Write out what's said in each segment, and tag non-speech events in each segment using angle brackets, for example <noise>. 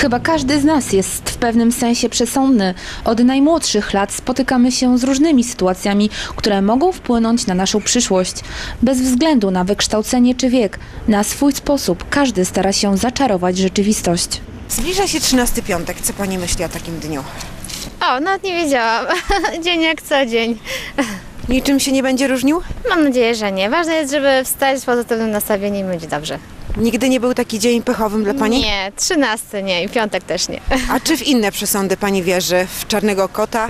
Chyba każdy z nas jest w pewnym sensie przesądny. Od najmłodszych lat spotykamy się z różnymi sytuacjami, które mogą wpłynąć na naszą przyszłość. Bez względu na wykształcenie czy wiek, na swój sposób każdy stara się zaczarować rzeczywistość. Zbliża się 13 piątek. Co pani myśli o takim dniu? O, nawet nie wiedziałam. <laughs> Dzień jak co dzień. Niczym się nie będzie różnił? Mam nadzieję, że nie. Ważne jest, żeby wstać z pozytywnym nastawieniem i będzie dobrze. Nigdy nie był taki dzień pechowym dla pani? Nie, 13 nie i piątek też nie. A czy w inne przesądy pani wierzy? W czarnego kota?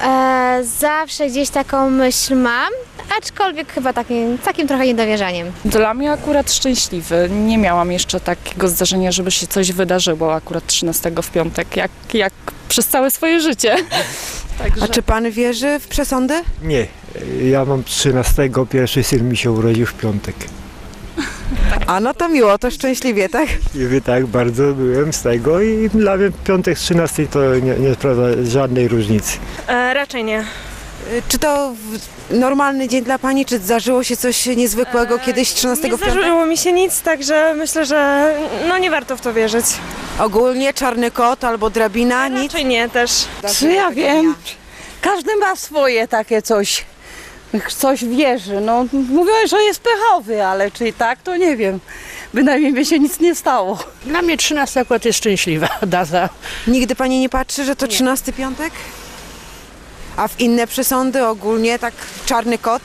E, zawsze gdzieś taką myśl mam, aczkolwiek chyba takim, takim trochę niedowierzaniem. Dla mnie akurat szczęśliwy. Nie miałam jeszcze takiego zdarzenia, żeby się coś wydarzyło akurat 13 w piątek, jak, jak przez całe swoje życie. Także <laughs> A czy pan wierzy w przesądy? Nie, ja mam 13, pierwszy syn mi się urodził w piątek. <laughs> A no to miło, to szczęśliwie, tak? Wy tak bardzo byłem z tego i dla mnie piątek z 13 to nie, nie sprawia żadnej różnicy. E, raczej nie. Y, Czy to normalny dzień dla pani? Czy zdarzyło się coś niezwykłego kiedyś 13 Nie w piątek? zdarzyło mi się nic, także myślę, że no nie warto w to wierzyć. Ogólnie czarny kot albo drabina, nic? Raczej nie też. Czy ja wiem? Każdy ma swoje takie coś. Coś wierzy. No, mówią, że jest pechowy, ale czy tak, to nie wiem. Bynajmniej by się nic nie stało. Dla mnie 13 akurat jest szczęśliwa <laughs> data. Nigdy pani nie patrzy, że to 13 piątek? A w inne przesądy ogólnie tak czarny kot?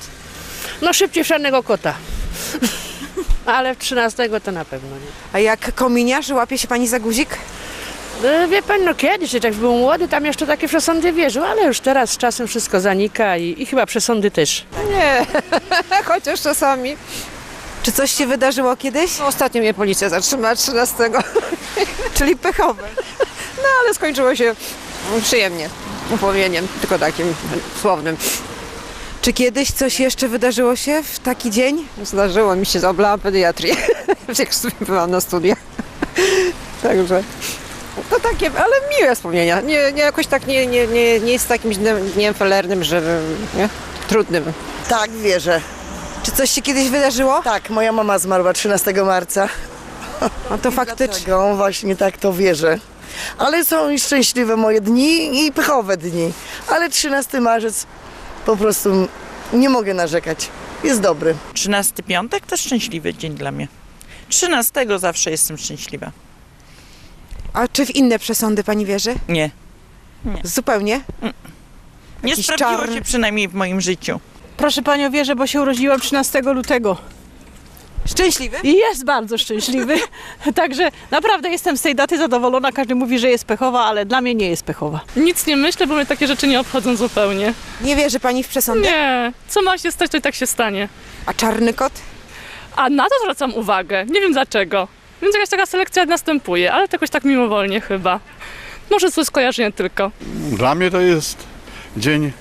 No szybciej czarnego kota. <laughs> Ale w 13 to na pewno nie. A jak kominiarz, łapie się pani za guzik? E, Wie pan, no kiedyś, jak był młody, tam jeszcze takie przesądy wierzył, ale już teraz z czasem wszystko zanika i, i chyba przesądy też. <laughs> Chociaż czasami. Czy coś się wydarzyło kiedyś? No, ostatnio mnie policja zatrzymała 13, <laughs> Czyli pechowe. <laughs> ale skończyło się przyjemnie. Upomnieniem, tylko takim słownym. Czy kiedyś coś jeszcze wydarzyło się w taki dzień? Zdarzyło mi się, oblałam pediatrię, jak byłam na studiach. Także to takie, ale miłe wspomnienia. Nie, nie jakoś tak nie, nie, nie, nie jest takim dniem, dniem felernym, że nie? trudnym. Tak, wierzę. Czy coś się kiedyś wydarzyło? Tak, moja mama zmarła 13 marca. No to faktycznie. Dlatego właśnie tak to wierzę. Ale są i szczęśliwe moje dni i pechowe dni. Ale 13 marzec po prostu nie mogę narzekać. Jest dobry. 13 piątek to szczęśliwy dzień dla mnie. 13 zawsze jestem szczęśliwa. A czy w inne przesądy pani wierzy? Nie. Zupełnie? Nie Jakiś sprawdziło czarny- się przynajmniej w moim życiu. Proszę panią, wierzę, bo się urodziłam 13 lutego. Szczęśliwy? I jest bardzo szczęśliwy. <laughs> Także naprawdę jestem z tej daty zadowolona. Każdy mówi, że jest pechowa, ale dla mnie nie jest pechowa. nic nie myślę, bo mnie takie rzeczy nie obchodzą zupełnie. Nie wierzy pani w przesądy? Nie, co ma się stać, to i tak się stanie. A czarny kot? A na to zwracam uwagę, nie wiem dlaczego. Więc jakaś taka selekcja następuje, ale to jakoś tak mimowolnie chyba. Może złe skojarzenie tylko. Dla mnie to jest dzień.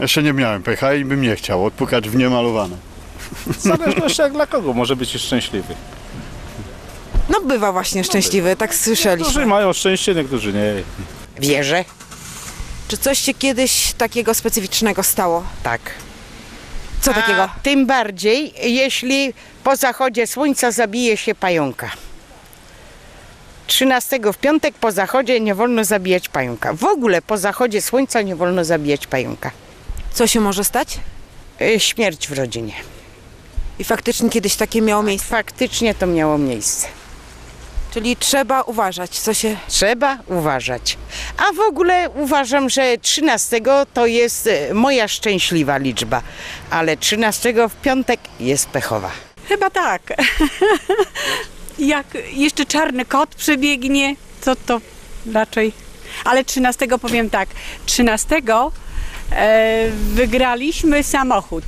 Jeszcze nie miałem pecha i bym nie chciał odpukać w niemalowane. W zależności jak dla kogo może być szczęśliwy. No bywa właśnie szczęśliwy, tak słyszeliśmy. mają szczęście, niektórzy nie. Wierzę? Czy coś się kiedyś takiego specyficznego stało? Tak. Co takiego? A tym bardziej, jeśli po zachodzie słońca zabije się pająka. 13 w piątek po zachodzie nie wolno zabijać pająka. W ogóle po zachodzie słońca nie wolno zabijać pająka. Co się może stać? Y, Śmierć w rodzinie. I faktycznie kiedyś takie miało miejsce. Faktycznie to miało miejsce. Czyli trzeba uważać, co się... Trzeba uważać. A w ogóle uważam, że 13 to jest e, moja szczęśliwa liczba, ale 13 w piątek jest pechowa. Chyba tak. <laughs> Jak jeszcze czarny kot przebiegnie, to to raczej. Ale 13 powiem tak. 13 e, wygraliśmy samochód.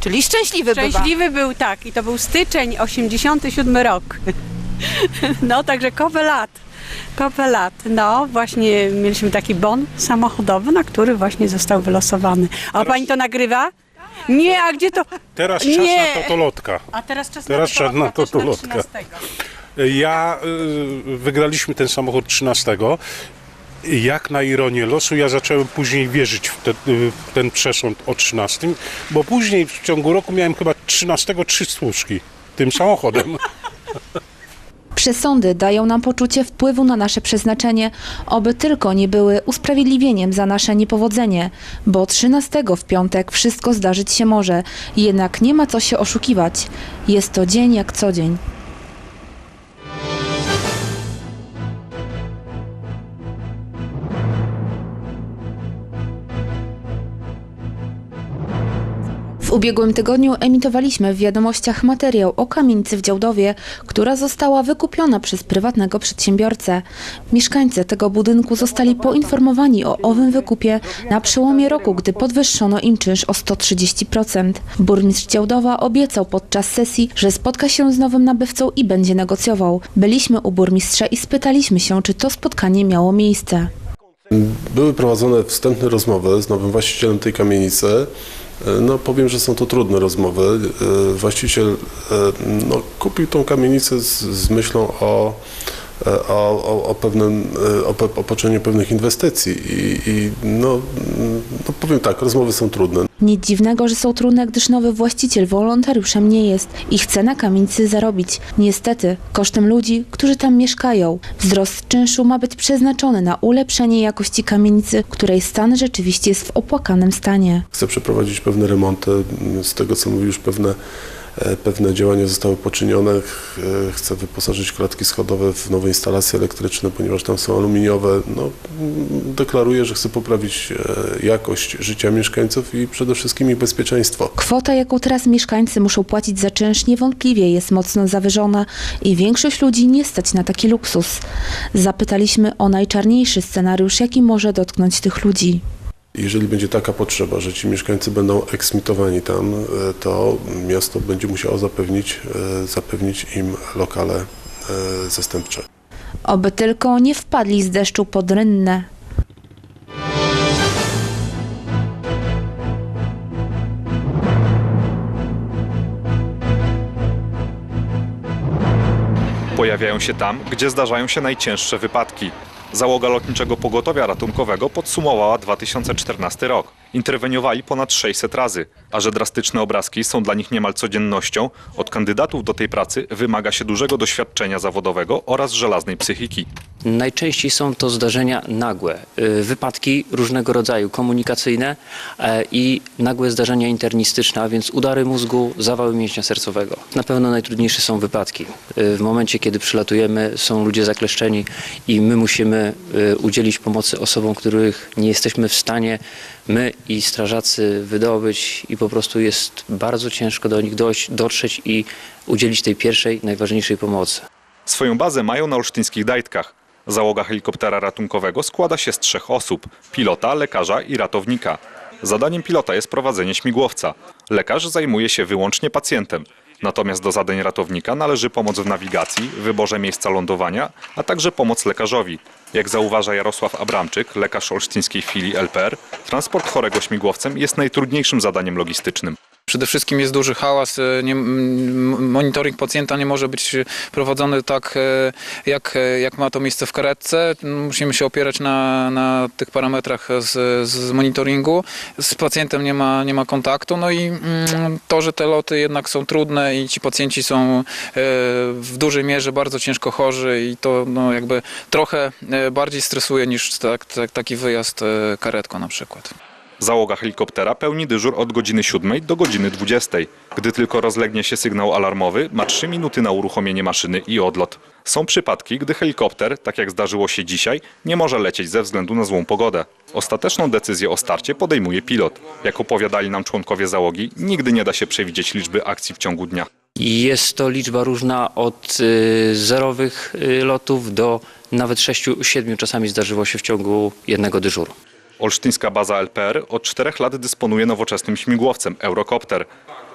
Czyli szczęśliwy, bywa. Szczęśliwy był tak i to był styczeń 87 rok. <laughs> No także kopę lat. Kopę lat. No właśnie mieliśmy taki bon samochodowy, na który właśnie został wylosowany. A pani to nagrywa? Nie, a gdzie to? Teraz czas Nie. na totolotka. A teraz czas Teraz na, czas na totolotka. 13. Ja y, wygraliśmy ten samochód 13. Jak na ironię losu, ja zacząłem później wierzyć w, te, y, w ten przesąd o 13, bo później w ciągu roku miałem chyba 13 trzy stłuczki tym samochodem. <laughs> Przesądy dają nam poczucie wpływu na nasze przeznaczenie, oby tylko nie były usprawiedliwieniem za nasze niepowodzenie, bo 13 w piątek wszystko zdarzyć się może, jednak nie ma co się oszukiwać. Jest to dzień jak co dzień. Ubiegłym tygodniu emitowaliśmy w wiadomościach materiał o kamienicy w Działdowie, która została wykupiona przez prywatnego przedsiębiorcę. Mieszkańcy tego budynku zostali poinformowani o owym wykupie na przełomie roku, gdy podwyższono im czynsz o 130%. Burmistrz Działdowa obiecał podczas sesji, że spotka się z nowym nabywcą i będzie negocjował. Byliśmy u burmistrza i spytaliśmy się, czy to spotkanie miało miejsce. Były prowadzone wstępne rozmowy z nowym właścicielem tej kamienicy. E, No powiem, że są to trudne rozmowy. E, Właściciel e, no, kupił tą kamienicę z, z myślą o, o, o, o pewnym, e, o, pe- o poczynieniu pewnych inwestycji i, i no, no powiem tak, rozmowy są trudne. Nic dziwnego, że są trudne, gdyż nowy właściciel wolontariuszem nie jest i chce na kamienicy zarobić. Niestety, kosztem ludzi, którzy tam mieszkają. Wzrost czynszu ma być przeznaczony na ulepszenie jakości kamienicy, której stan rzeczywiście jest w opłakanym stanie. Chcę przeprowadzić pewne remonty. Z tego co mówi już pewne, e, pewne działania zostały poczynione. E, Chcę wyposażyć klatki schodowe w nowe instalacje elektryczne, ponieważ tam są aluminiowe. No, mm, deklaruję, że chcę poprawić e, jakość życia mieszkańców i przede wszystkim ich bezpieczeństwo. Kwota, jaką teraz mieszkańcy muszą płacić za czynsz, niewątpliwie jest mocno zawyżona i większość ludzi nie stać na taki luksus. Zapytaliśmy o najczarniejszy scenariusz, jaki może dotknąć tych ludzi. Jeżeli będzie taka potrzeba, że ci mieszkańcy będą eksmitowani tam, e, to miasto będzie musiało zapewnić, e, zapewnić im lokale e, zastępcze. Oby tylko nie wpadli z deszczu pod rynnę. Pojawiają się tam, gdzie zdarzają się najcięższe wypadki. Załoga Lotniczego Pogotowia Ratunkowego podsumowała 2014 rok. Interweniowali ponad 600 razy, a że drastyczne obrazki są dla nich niemal codziennością, od kandydatów do tej pracy wymaga się dużego doświadczenia zawodowego oraz żelaznej psychiki. Najczęściej są to zdarzenia nagłe, y, wypadki różnego rodzaju, komunikacyjne e, i nagłe zdarzenia internistyczne, a więc udary mózgu, zawały mięśnia sercowego. Na pewno najtrudniejsze są wypadki. Y, W momencie, kiedy przylatujemy, są ludzie zakleszczeni i my musimy y, udzielić pomocy osobom, których nie jesteśmy w stanie my i strażacy wydobyć i po prostu jest bardzo ciężko do nich dojść, dotrzeć i udzielić tej pierwszej, najważniejszej pomocy. Swoją bazę mają na olsztyńskich Dajtkach. Załoga helikoptera ratunkowego składa się z trzech osób: pilota, lekarza i ratownika. Zadaniem pilota jest prowadzenie śmigłowca. Lekarz zajmuje się wyłącznie pacjentem. Natomiast do zadań ratownika należy pomoc w nawigacji, wyborze miejsca lądowania, a także pomoc lekarzowi. Jak zauważa Jarosław Abramczyk, lekarz olsztyńskiej filii LPR, transport chorego śmigłowcem jest najtrudniejszym zadaniem logistycznym. Przede wszystkim jest duży hałas, e, nie, monitoring pacjenta nie może być prowadzony tak, e, jak, e, jak ma to miejsce w karetce. Musimy się opierać na, na tych parametrach z, z monitoringu. Z pacjentem nie ma, nie ma kontaktu, no i mm, to, że te loty jednak są trudne i ci pacjenci są w dużej mierze bardzo ciężko chorzy i to no, jakby trochę bardziej stresuje niż tak, tak, taki wyjazd karetką na przykład. Załoga helikoptera pełni dyżur od godziny 7 do godziny 20. Gdy tylko rozlegnie się sygnał alarmowy, ma 3 minuty na uruchomienie maszyny i odlot. Są przypadki, gdy helikopter, tak jak zdarzyło się dzisiaj, nie może lecieć ze względu na złą pogodę. Ostateczną decyzję o starcie podejmuje pilot. Jak opowiadali nam członkowie załogi, nigdy nie da się przewidzieć liczby akcji w ciągu dnia. Jest to liczba różna od y, zerowych y, lotów do nawet 6-7 czasami zdarzyło się w ciągu jednego dyżuru. Olsztyńska baza LPR od czterech lat dysponuje nowoczesnym śmigłowcem Eurocopter.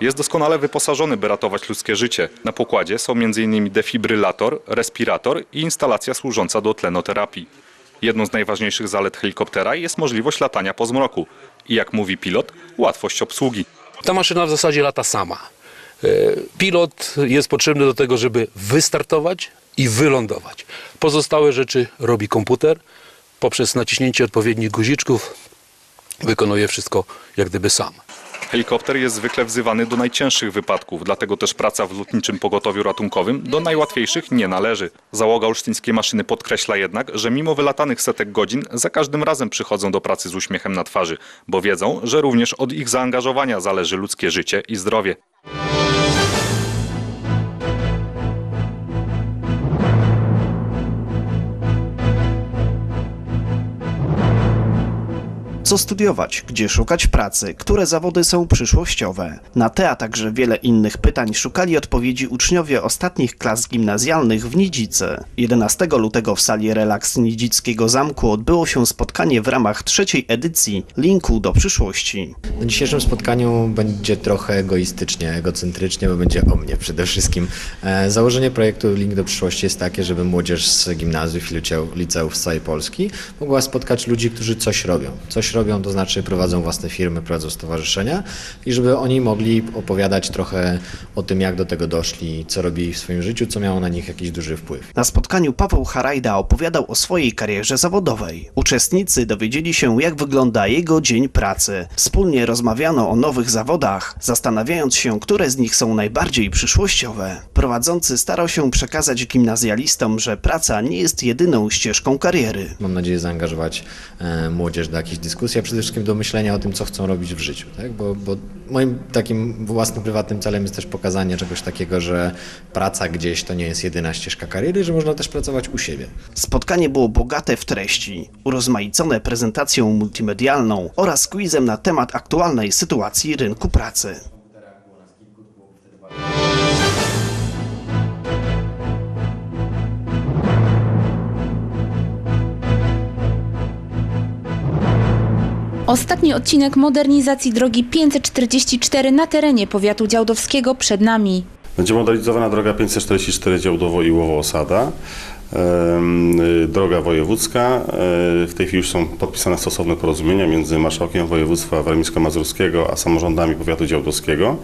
Jest doskonale wyposażony, by ratować ludzkie życie. Na pokładzie są m.in. defibrylator, respirator i instalacja służąca do tlenoterapii. Jedną z najważniejszych zalet helikoptera jest możliwość latania po zmroku i jak mówi pilot, łatwość obsługi. Ta maszyna w zasadzie lata sama. E, Pilot jest potrzebny do tego, żeby wystartować i wylądować. Pozostałe rzeczy robi komputer. Poprzez naciśnięcie odpowiednich guziczków wykonuje wszystko jak gdyby sam. Helikopter jest zwykle wzywany do najcięższych wypadków, dlatego też praca w lotniczym pogotowiu ratunkowym do najłatwiejszych nie należy. Załoga olsztyńskiej maszyny podkreśla jednak, że mimo wylatanych setek godzin za każdym razem przychodzą do pracy z uśmiechem na twarzy, bo wiedzą, że również od ich zaangażowania zależy ludzkie życie i zdrowie. Co studiować, gdzie szukać pracy, które zawody są przyszłościowe. Na te, a także wiele innych pytań szukali odpowiedzi uczniowie ostatnich klas gimnazjalnych w Nidzicy. 11 lutego w sali Relaks Nidzickiego Zamku odbyło się spotkanie w ramach trzeciej edycji Linku do przyszłości. Na dzisiejszym spotkaniu będzie trochę egoistycznie, egocentrycznie, bo będzie o mnie przede wszystkim. E, Założenie projektu Link do przyszłości jest takie, żeby młodzież z gimnazjów i liceów- z całej Polski mogła spotkać ludzi, którzy coś robią. Coś robią, to znaczy prowadzą własne firmy, prowadzą stowarzyszenia i żeby oni mogli opowiadać trochę o tym, jak do tego doszli, co robili w swoim życiu, co miało na nich jakiś duży wpływ. Na spotkaniu Paweł Harajda opowiadał o swojej karierze zawodowej. Uczestnicy dowiedzieli się, jak wygląda jego dzień pracy. Wspólnie rozmawiano o nowych zawodach, zastanawiając się, które z nich są najbardziej przyszłościowe. Prowadzący starał się przekazać gimnazjalistom, że praca nie jest jedyną ścieżką kariery. Mam nadzieję zaangażować e, młodzież do jakichś dyskusji, a przede wszystkim do myślenia o tym, co chcą robić w życiu. Tak? Bo, bo moim takim własnym, prywatnym celem jest też pokazanie czegoś takiego, że praca gdzieś to nie jest jedyna ścieżka kariery, że można też pracować u siebie. Spotkanie było bogate w treści, urozmaicone prezentacją multimedialną oraz quizem na temat aktualnej sytuacji rynku pracy. Ostatni odcinek modernizacji drogi 544 na terenie powiatu działdowskiego przed nami. Będzie modernizowana droga 544 Działdowo i Łowo-Osada. em, y, Droga wojewódzka. E, W tej chwili już są podpisane stosowne porozumienia między Marszałkiem Województwa Warmińsko-Mazurskiego a samorządami powiatu działdowskiego.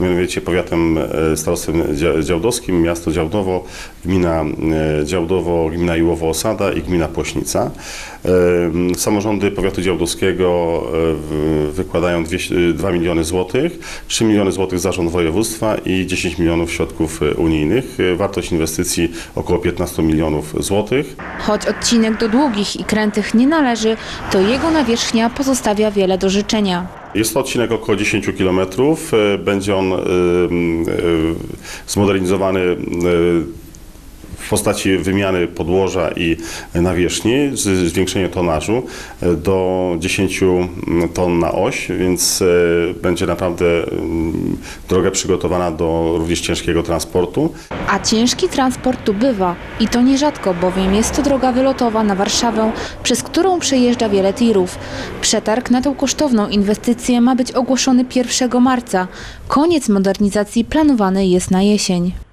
Mianowicie powiatem e, starostwem dzia- działdowskim, miasto Działdowo, gmina e, Działdowo, gmina Iłowo-Osada i gmina Płośnica. Samorządy powiatu działdowskiego wykładają 200, 2 miliony złotych, 3 miliony złotych zarząd województwa i 10 milionów środków unijnych. Wartość inwestycji około 15 milionów złotych. Choć odcinek do długich i krętych nie należy, to jego nawierzchnia pozostawia wiele do życzenia. Jest to odcinek około 10 km. Będzie on e, e, zmodernizowany e, w postaci wymiany podłoża i nawierzchni, zwiększenie tonażu e, do 10 ton na oś, więc e, będzie naprawdę mm, droga przygotowana do również ciężkiego transportu. A ciężki transport tu bywa i to nierzadko, bowiem jest to droga wylotowa na Warszawę, przez którą przejeżdża wiele tirów. Przetarg na tę kosztowną inwestycję ma być ogłoszony 1 marca. Koniec modernizacji planowany jest na jesień.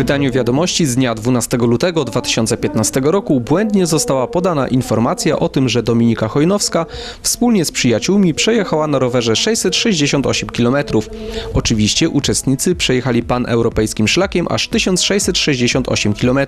Wydaniu wiadomości z dnia 12 lutego 2015 roku błędnie została podana informacja o tym, że Dominika Chojnowska wspólnie z przyjaciółmi przejechała na rowerze 668 km. Oczywiście uczestnicy przejechali paneuropejskim szlakiem aż 1668 km.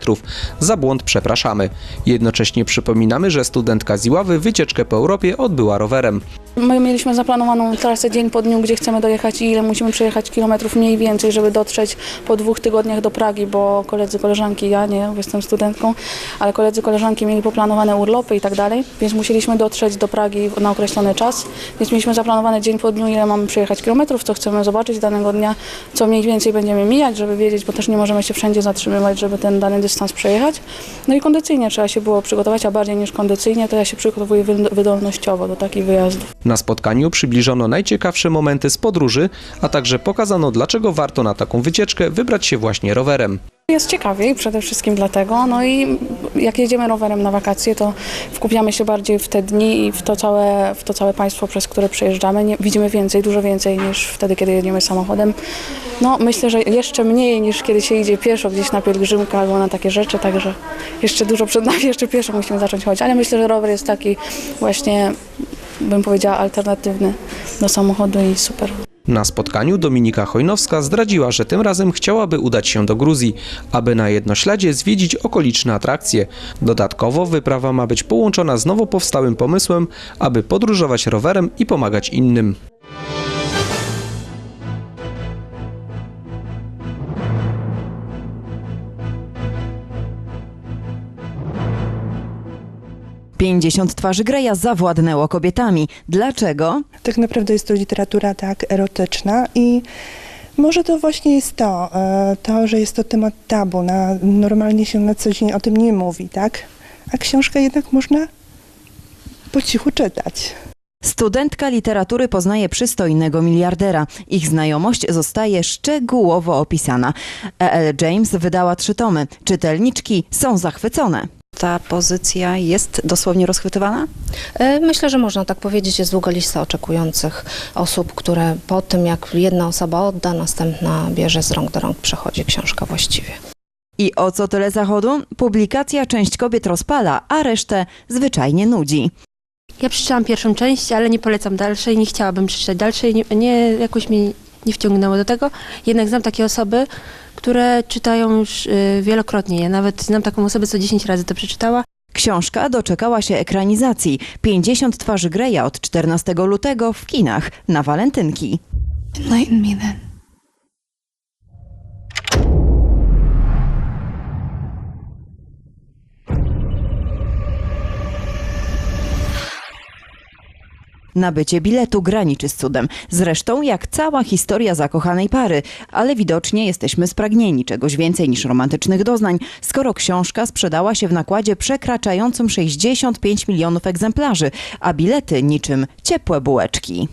Za błąd przepraszamy. Jednocześnie przypominamy, że studentka z Iławy wycieczkę po Europie odbyła rowerem. My mieliśmy zaplanowaną trasę dzień po dniu, gdzie chcemy dojechać i ile musimy przejechać kilometrów mniej więcej, żeby dotrzeć po dwóch tygodniach do Pragi, bo koledzy, koleżanki, ja nie, bo jestem studentką, ale koledzy, koleżanki mieli poplanowane urlopy i tak dalej, więc musieliśmy dotrzeć do Pragi na określony czas, więc mieliśmy zaplanowane dzień po dniu, ile mamy przejechać kilometrów, co chcemy zobaczyć danego dnia, co mniej więcej będziemy mijać, żeby wiedzieć, bo też nie możemy się wszędzie zatrzymywać, żeby ten dany dystans przejechać. No i kondycyjnie trzeba się było przygotować, a bardziej niż kondycyjnie, to ja się przygotowuję wy- wydolnościowo do takich wyjazdów. Na spotkaniu przybliżono najciekawsze momenty z podróży, a także pokazano, dlaczego warto na taką wycieczkę wybrać się właśnie rowerem. Jest ciekawiej przede wszystkim dlatego, no i jak jedziemy rowerem na wakacje, to wkupiamy się bardziej w te dni i w to całe, w to całe państwo, przez które przejeżdżamy. Nie, widzimy więcej, dużo więcej niż wtedy, kiedy jedziemy samochodem. No myślę, że jeszcze mniej niż kiedy się idzie pieszo gdzieś na pielgrzymkę albo na takie rzeczy, także jeszcze dużo przed nami, <laughs> jeszcze pieszo musimy zacząć chodzić, ale myślę, że rower jest taki właśnie, bym powiedziała, alternatywny do samochodu i super. Na spotkaniu Dominika Chojnowska zdradziła, że tym razem chciałaby udać się do Gruzji, aby na jednośladzie zwiedzić okoliczne atrakcje. Dodatkowo wyprawa ma być połączona z nowo powstałym pomysłem, aby podróżować rowerem i pomagać innym. Pięćdziesiąt twarzy Greja zawładnęło kobietami. Dlaczego? Tak naprawdę jest to literatura tak erotyczna i może to właśnie jest to, e, to, że jest to temat tabu. Na, normalnie się na co dzień o tym nie mówi, tak? A książkę jednak można po cichu czytać. Studentka literatury poznaje przystojnego miliardera. Ich znajomość zostaje szczegółowo opisana. E.L. James wydała trzy tomy. Czytelniczki są zachwycone. Ta pozycja jest dosłownie rozchwytywana? E, Myślę, że można tak powiedzieć. Jest długa lista oczekujących osób, które po tym, jak jedna osoba odda, następna bierze z rąk do rąk, przechodzi książka właściwie. I o co tyle zachodu? Publikacja część kobiet rozpala, a resztę zwyczajnie nudzi. Ja przeczytałam pierwszą część, ale nie polecam dalszej, nie chciałabym przeczytać dalszej, nie, nie jakoś mnie nie wciągnęło do tego. Jednak znam takie osoby, które czytają już y, wielokrotnie. Ja nawet znam taką osobę, co 10 razy to przeczytała. Książka doczekała się ekranizacji. 50 twarzy Greja od 14 lutego w kinach na walentynki. Enlighten me then. Nabycie biletu graniczy z cudem. Zresztą jak cała historia zakochanej pary, ale widocznie jesteśmy spragnieni czegoś więcej niż romantycznych doznań, skoro książka sprzedała się w nakładzie przekraczającym 65 milionów egzemplarzy, a bilety niczym ciepłe bułeczki.